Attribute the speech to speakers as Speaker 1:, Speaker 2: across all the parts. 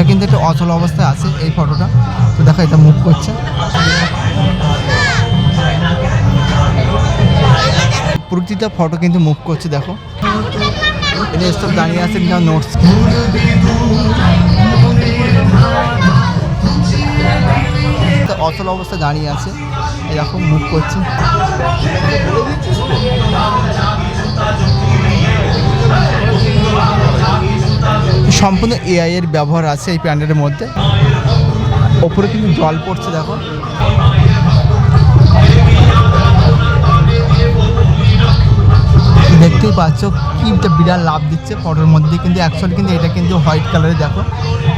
Speaker 1: এটা কিন্তু একটা অচল অবস্থায় আছে এই ফটোটা। তো দেখো, এটা মুভ করছে। প্রতিটা ফটো কিন্তু মুভ করছে, দেখো। এটা দাঁড়িয়ে আছে কিন্তু নোটস অচল অবস্থায় দাঁড়িয়ে আছে। এরকম মুভ করছে। সম্পূর্ণ এআই এর ব্যবহার আছে এই প্যান্ডেলের মধ্যে। ওপরে কিন্তু জল পড়ছে, দেখো। দেখতেই পাচ্ছ কি বিরাট লাভ দিচ্ছে ফটোর মধ্যে, কিন্তু অ্যাকচুয়ালি কিন্তু এটা কিন্তু হোয়াইট কালারে, দেখো।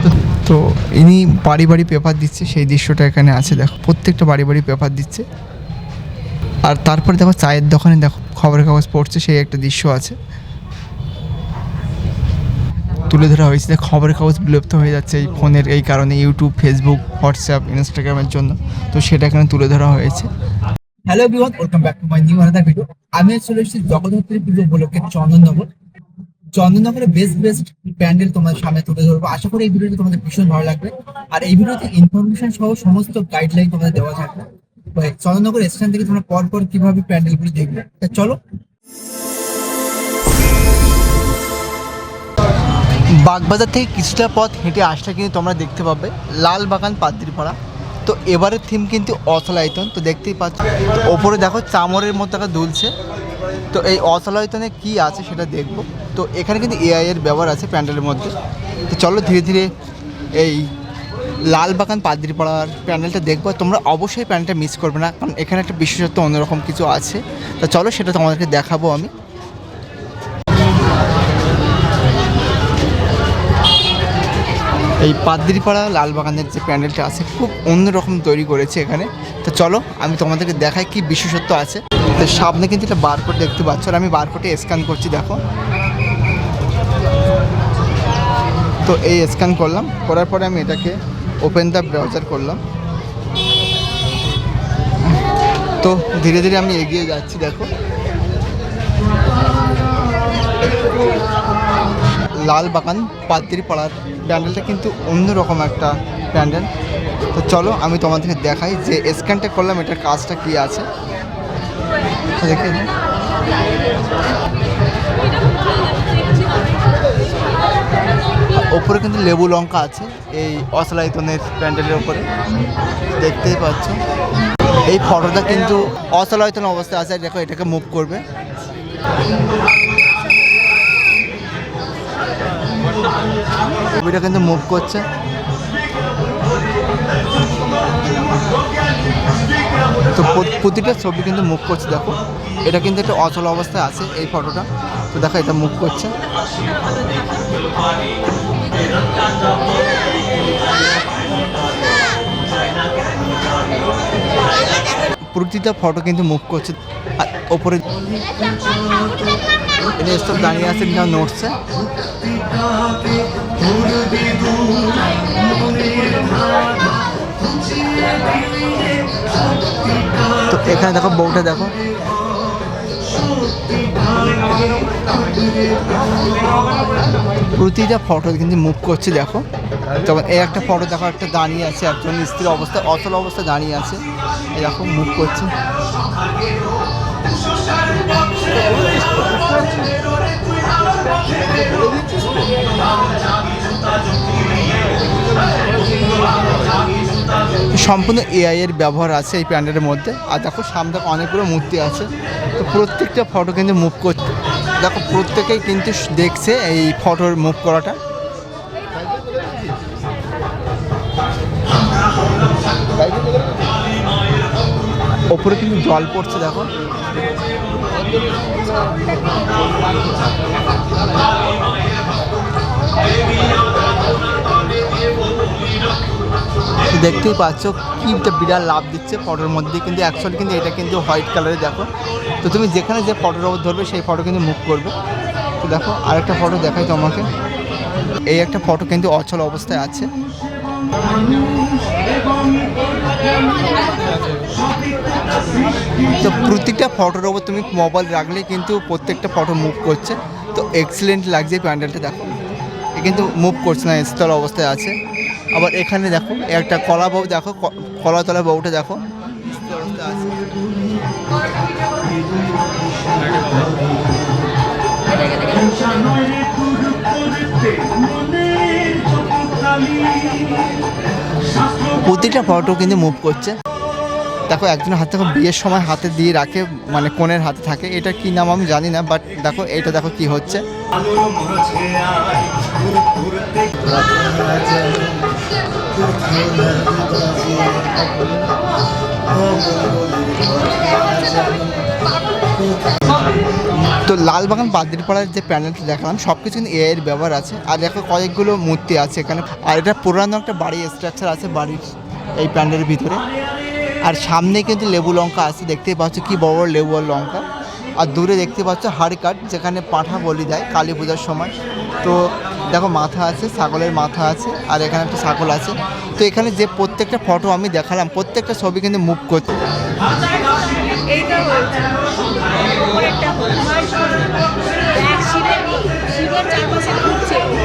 Speaker 1: তো তো ইনি বাড়ি বাড়ি পেপার দিচ্ছে, সেই দৃশ্যটা এখানে আছে, দেখো। প্রত্যেকটা বাড়ি বাড়ি পেপার দিচ্ছে। আর তারপরে দেখো চায়ের দোকানে, দেখো, খবরের কাগজ পড়ছে, সেই একটা দৃশ্য আছে। তুলে ধরা হয়েছে, যে খবরের কাগজ বিলুপ্ত হয়ে যাচ্ছে এই ফোনের এই কারণে ইউটিউব ফেসবুক হোয়াটসঅ্যাপ ইনস্টাগ্রামের জন্য। তো সেটা এখানে তুলে ধরা হয়েছে।
Speaker 2: Hello everyone welcome back to my new another video আমি চলে এসেছি জগদ্ধাত্রী পুজো উপলক্ষে চন্দননগর। চন্দননগরে বেস্ট বেস্ট প্যান্ডেল তোমাদের সামনে তুলে ধরবো। আশা করি এই ভিডিওটি তোমাদের ভীষণ ভালো লাগবে। আর এই ভিডিওতে ইনফরমেশন সহ সমস্ত গাইডলাইন তোমাদের দেওয়া থাকবে। চন্দননগর স্টেশন থেকে তোমরা পর পর কীভাবে প্যান্ডেলগুলি দেখবে। চলো।
Speaker 1: বাগবাজার থেকে কিছুটা পথ হেঁটে আসলে কিন্তু তোমরা দেখতে পাবে লাল বাগান পাদ্রিপাড়া। তো এবারের থিম কিন্তু অচলায়তন, তো দেখতেই পাচ্ছ। ওপরে দেখো চামরের মতো একটা দুলছে। তো এই অচলায়তনে কি আছে সেটা দেখব। তো এখানে কিন্তু এআই এর ব্যবহার আছে প্যান্ডেলের মধ্যে। তো চলো ধীরে ধীরে এই লাল বাগান পাদ্রিপাড়ার প্যান্ডেলটা দেখব। তোমরা অবশ্যই প্যান্ডেলটা মিস করবে না, কারণ এখানে একটা বিশেষত্ব অন্যরকম কিছু আছে। তো চলো সেটা তোমাদেরকে দেখাবো আমি। এই পাদ্রিপাড়া লালবাগানের যে প্যান্ডেলটা আছে, খুব অন্যরকম তৈরি করেছে এখানে। তো চলো, আমি তোমাদেরকে দেখাই কি বিশেষত্ব আছে। তো সামনে কিন্তু এটা বারকোড দেখতে পাচ্ছ, আর আমি বারকোডে স্ক্যান করছি, দেখো। তো এই স্ক্যান করলাম, করার পরে আমি এটাকে ওপেন দ্য ব্রাউজার করলাম। তো ধীরে ধীরে আমি এগিয়ে যাচ্ছি, দেখো। লাল বাগান পাদ্রি পাড়ার প্যান্ডেলটা কিন্তু অন্যরকম একটা প্যান্ডেল। তো চলো, আমি তোমাদেরকে দেখাই যে স্ক্যানটা করলাম, এটার কাজটা কি আছে। দেখে ওপরে কিন্তু লেবু লঙ্কা আছে, এই অসলায়তনের প্যান্ডেলের ওপরে। দেখতেই পাচ্ছ। এই ফটোটা কিন্তু অচলায়তন অবস্থায় আছে, দেখো, এটাকে মুভ করবে। ছবিটা কিন্তু মুভ করছে তো প্রতিটা ছবি কিন্তু মুভ করছে দেখো এটা কিন্তু একটা অচল অবস্থায় আছে এই ফটোটা তো দেখো এটা মুভ করছে প্রতিটা ফটো কিন্তু মুভ করছে আর ওপরে এটা সব দাঁড়িয়ে আছে না নোটসে তো এখানে দেখো, বউটা দেখো। প্রতিটা ফটো কিন্তু মুভ করছে, দেখো। তখন এই একটা ফটো দেখো, একটা দাঁড়িয়ে আছে, একজন স্ত্রীর অবস্থায় অচল অবস্থায় দাঁড়িয়ে আছে। এরকম মুভ করছে। সম্পূর্ণ এআই এর ব্যবহার আছে এই প্যান্ডেলের মধ্যে। আর দেখো, সামনে অনেকগুলো মূর্তি আছে। তো প্রত্যেকটা ফটো কিন্তু মুভ করছে। দেখো, প্রত্যেকেই কিন্তু দেখছে এই ফটোর মুভ করাটা। ওপরে কিন্তু জল পড়ছে, দেখো। দেখতেই পাচ্ছ কি বিরাট লাভ দিচ্ছে ফটোর মধ্যে, কিন্তু অ্যাকচুয়ালি কিন্তু এটা কিন্তু হোয়াইট কালারে দেখো। তো তুমি যেখানে যে ফটোর ওপর ধরবে, সেই ফটো কিন্তু মুভ করবে। তো দেখো, আরেকটা ফটো দেখাই তোমাকে। এই একটা ফটো কিন্তু অচল অবস্থায় আছে। তো প্রত্যেকটা ফটোর ওপর তুমি মোবাইল রাখলে কিন্তু প্রত্যেকটা ফটো মুভ করছে। তো এক্সিলেন্ট লাগছে প্যান্ডেলটা দেখো। এ কিন্তু মুভ করছে না, স্থল অবস্থায় আছে। আবার এখানে দেখো, একটা কলা বউ, দেখো, ক- কলাতলা বউটা, দেখো। আছে প্রতিটা ফটো কিন্তু মুভ করছে। দেখো একজন হাতে দেখো বিয়ের সময় হাতে দিয়ে রাখে মানে কোণের হাতে থাকে। এটা কি নাম আমি জানি না বাট দেখো এটা দেখো কি হচ্ছে। তো লালবাগান পাড়ার যে প্যানেলটা দেখালাম সব কিছু কিন্তু এআইয়ের ব্যবহার আছে। আর দেখো, কয়েকগুলো মূর্তি আছে এখানে। আর এটা পুরানো একটা বাড়ি স্ট্রাকচার আছে, বাড়ির এই প্যান্ডেলের ভিতরে। আর সামনে কিন্তু লেবু লঙ্কা আছে, দেখতেই পাচ্ছ কি বড় বড় লেবু আর লঙ্কা। আর দূরে দেখতে পাচ্ছ হাড় কাঠ যেখানে পাঁঠা বলি দেয় কালী পূজার সময়। তো দেখো মাথা আছে, ছাগলের মাথা আছে, আর এখানে একটা ছাগল আছে। তো এখানে যে প্রত্যেকটা ফটো আমি দেখালাম, প্রত্যেকটা ছবি কিন্তু মুভ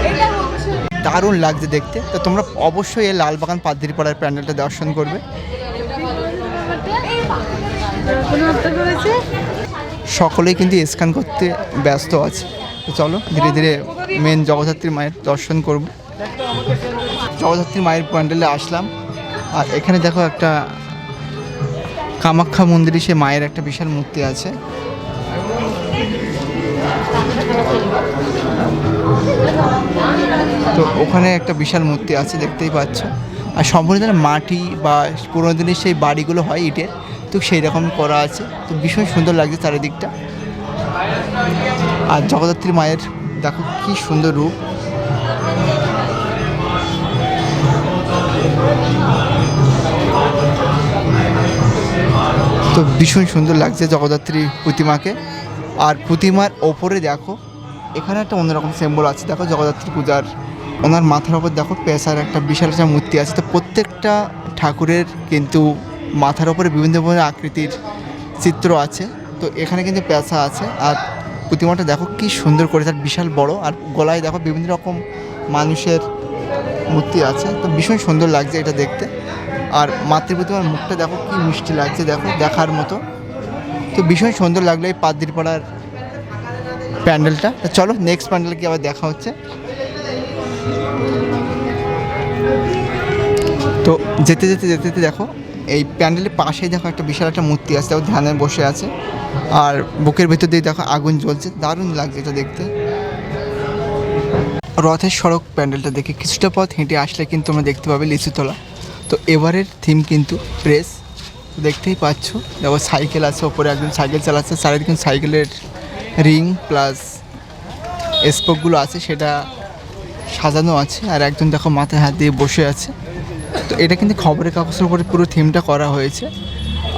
Speaker 3: এইটা
Speaker 1: দারুণ লাগছে দেখতে। তো তোমরা অবশ্যই এই লালবাগান পাদ্রিপাড়ার প্যান্ডেলটা দর্শন করবে। সকলেই কিন্তু স্ক্যান করতে ব্যস্ত আছে। তো চলো, ধীরে ধীরে মেন জগদ্ধাত্রী মায়ের দর্শন করব। জগদ্ধাত্রী মায়ের প্যান্ডেলে আসলাম। আর এখানে দেখো একটা কামাখ্যা মন্দিরে সে মায়ের একটা বিশাল মূর্তি আছে। তো ওখানে একটা বিশাল মূর্তি আছে, দেখতেই পাচ্ছ। আর সম্পূর্ণ মাটি বা পুরোনো দিনের সেই বাড়িগুলো হয় ইটের, তো সেই রকম করা আছে। তো ভীষণ সুন্দর লাগছে চারিদিকটা। আর জগদ্ধাত্রী মায়ের, দেখো কি সুন্দর রূপ। তো ভীষণ সুন্দর লাগছে জগদ্ধাত্রী প্রতিমাকে। আর প্রতিমার ওপরে দেখো, এখানে একটা অন্যরকম সিম্বল আছে। দেখো জগদ্ধাত্রী পূজার ওনার মাথার ওপর দেখো পেশার একটা বিশাল একটা মূর্তি আছে। তো প্রত্যেকটা ঠাকুরের কিন্তু মাথার ওপরে বিভিন্ন ধরনের আকৃতির চিত্র আছে। তো এখানে কিন্তু পেশা আছে। আর প্রতিমাটা দেখো কি সুন্দর করে তার বিশাল বড়। আর গলায় দেখো বিভিন্ন রকম মানুষের মূর্তি আছে। তো ভীষণ সুন্দর লাগছে এটা দেখতে। আর মাতৃ প্রতিমার মুখটা দেখো কি মিষ্টি লাগছে দেখো, দেখার মতো। তো ভীষণ সুন্দর লাগল এই পাদ্রিপাড়ার প্যান্ডেলটা। তো চলো নেক্সট প্যান্ডেল কি আবার দেখা হচ্ছে। তো যেতে যেতে যেতে যেতে দেখো, এই প্যান্ডেলের পাশেই দেখো একটা বিশাল একটা মূর্তি আছে, ও ধ্যানে বসে আছে। আর বুকের ভেতর দিয়ে দেখো আগুন জ্বলছে, দারুণ লাগছে এটা দেখতে। রথের সড়ক প্যান্ডেলটা দেখে কিছুটা পথ হেঁটে আসলে কিন্তু আমরা দেখতে পাবে লিচুতলা। তো এবারের থিম কিন্তু প্রেস দেখতেই পাচ্ছ। দেখো সাইকেল আছে, ওপরে একজন সাইকেল চালাচ্ছে, চারিদিকে সাইকেলের রিং প্লাস স্পোকগুলো আছে, সেটা সাজানো আছে আর একজন দেখো মাথায় হাত দিয়ে বসে আছে। তো এটা কিন্তু খবরের কাগজের উপরে পুরো থিমটা করা হয়েছে।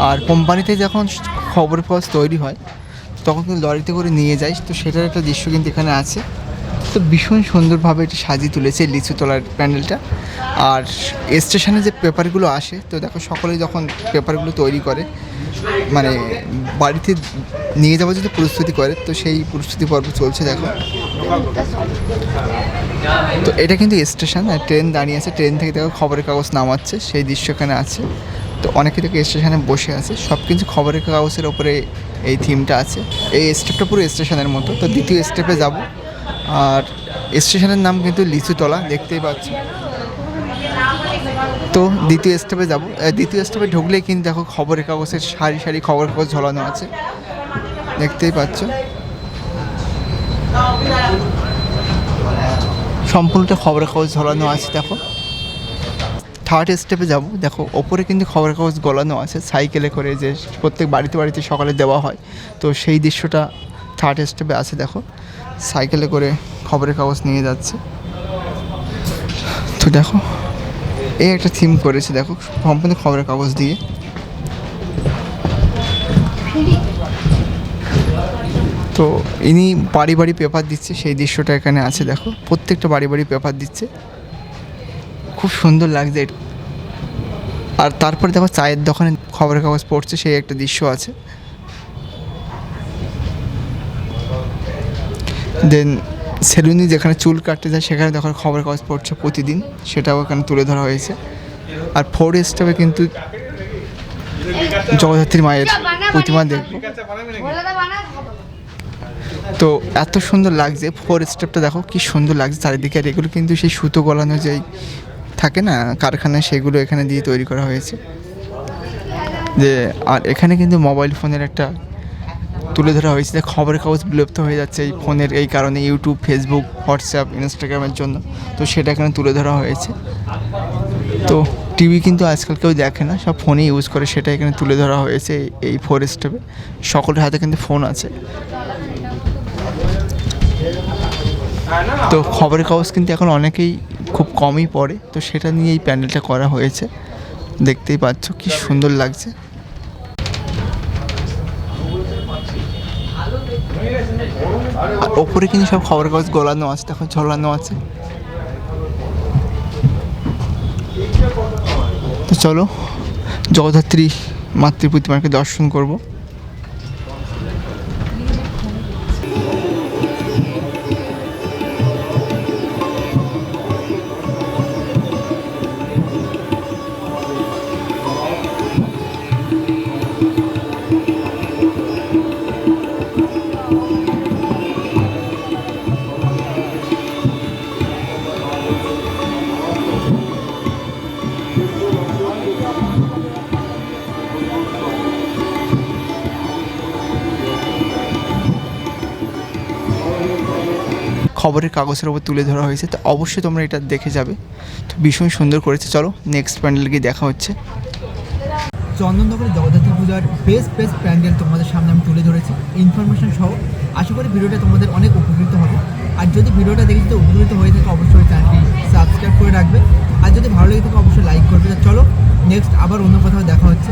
Speaker 1: আর কোম্পানিতে যখন খবরের কাগজ তৈরি হয়, তখন কিন্তু লরিতে করে নিয়ে যায়। তো সেটার একটা দৃশ্য কিন্তু এখানে আছে। তো ভীষণ সুন্দরভাবে এটা সাজিয়ে তুলেছে লিচু তলার প্যান্ডেলটা। আর স্টেশনে যে পেপারগুলো আসে, তো দেখো সকলে যখন পেপারগুলো তৈরি করে মানে বাড়িতে নিয়ে যাওয়ার যদি প্রস্তুতি করে, তো সেই প্রস্তুতি পর্ব চলছে দেখো। তো এটা কিন্তু স্টেশন, আর ট্রেন দাঁড়িয়ে আছে, ট্রেন থেকে দেখো খবরের কাগজ নামাচ্ছে, সেই দৃশ্য এখানে আছে। তো অনেকে দেখো স্টেশনে বসে আছে, সব কিছু খবরের কাগজের ওপরে এই থিমটা আছে। এই স্টেপটা পুরো স্টেশনের মতো, তো দ্বিতীয় স্টেপে যাব। আর স্টেশনের নাম কিন্তু লিচুতলা, দেখতেই পাচ্ছি। তো দ্বিতীয় স্টেপে যাব। দ্বিতীয় স্টেপে ঢুকলেই কিন্তু দেখো খবরের কাগজের সারি সারি খবরের কাগজ ঝোলানো আছে। দেখতেই পাচ্ছ। সম্পূর্ণটা খবরের কাগজ ঝোলানো আছে, দেখো। থার্ড স্টেপে যাব। দেখো, ওপরে কিন্তু খবরের কাগজ গলানো আছে। সাইকেলে করে যে প্রত্যেক বাড়িতে বাড়িতে সকালে দেওয়া হয়। তো সেই দৃশ্যটা থার্ড স্টেপে আছে, দেখো। সাইকেলে করে খবরের কাগজ নিয়ে যাচ্ছে। তো দেখো এই একটা থিম করেছে, দেখো সম্পূর্ণ খবরের কাগজ দিয়ে। তো ইনি বাড়ি বাড়ি পেপার দিচ্ছে, সেই দৃশ্যটা এখানে আছে, দেখো। প্রত্যেকটা বাড়ি বাড়ি পেপার দিচ্ছে। খুব সুন্দর লাগছে। আর তারপরে দেখো, চায়ের দোকানে খবরের কাগজ পড়ছে, সেই একটা দৃশ্য আছে। দেন সেলুনি যেখানে চুল কাটতে যায়, সেখানে যখন খবরের কাগজ পড়ছে প্রতিদিন, সেটাও এখানে তুলে ধরা হয়েছে। আর ফোর স্টেপে কিন্তু জগদ্ধাত্রী মায়ের প্রতিমা দেখব। তো এত সুন্দর লাগছে ফোর স্টেপটা দেখো কি সুন্দর লাগছে চারিদিকে। আর এগুলো কিন্তু সেই সুতো গলানো যেই থাকে না কারখানায় সেগুলো এখানে দিয়ে তৈরি করা হয়েছে। যে, আর এখানে কিন্তু মোবাইল ফোনের একটা তুলে ধরা হয়েছে, যে খবরের কাগজ বিলুপ্ত হয়ে যাচ্ছে এই ফোনের এই কারণে ইউটিউব, ফেসবুক, হোয়াটসঅ্যাপ, ইনস্টাগ্রামের জন্য। তো সেটা এখানে তুলে ধরা হয়েছে। তো টিভি কিন্তু আজকাল কেউ দেখে না, সব ফোনে ইউজ করে, সেটা এখানে তুলে ধরা হয়েছে এই- ফোর স্টেপে সকলের হাতে কিন্তু ফোন আছে। তো খবরের কাগজ কিন্তু এখন অনেকেই খুব কমই পড়ে, তো সেটা নিয়ে এই প্যান্ডেলটা করা হয়েছে। দেখতেই পাচ্ছ, কি সুন্দর লাগছে। ওপরে কিন্তু সব খবর কাগজ গলানো আছে দেখো ঝোলানো আছে। তো চলো, জগদ্ধাত্রী মাতৃ প্রতিমাকে দর্শন করব। খবরের কাগজের ওপর তুলে ধরা হয়েছে, তো অবশ্যই তোমরা এটা দেখে যাবে। তো ভীষণ সুন্দর করেছে, চলো নেক্সট প্যান্ডেল গিয়ে দেখা হচ্ছে।
Speaker 2: চন্দননগরের জগদ্ধাত্রী পূজার বেস্ট বেস্ট প্যান্ডেল তোমাদের সামনে আমি তুলে ধরেছি। ইনফরমেশন সহ আশা করি ভিডিওটা তোমাদের অনেক উপকৃত হবে। আর যদি ভিডিওটা দেখে যদি উপকৃত হয়ে থাকে, অবশ্যই চ্যানেলটি সাবস্ক্রাইব করে রাখবে। আর যদি ভালো লেগে থাকে, অবশ্যই লাইক করবে। চলো নেক্সট আবার অন্য কোথাও দেখা হচ্ছে।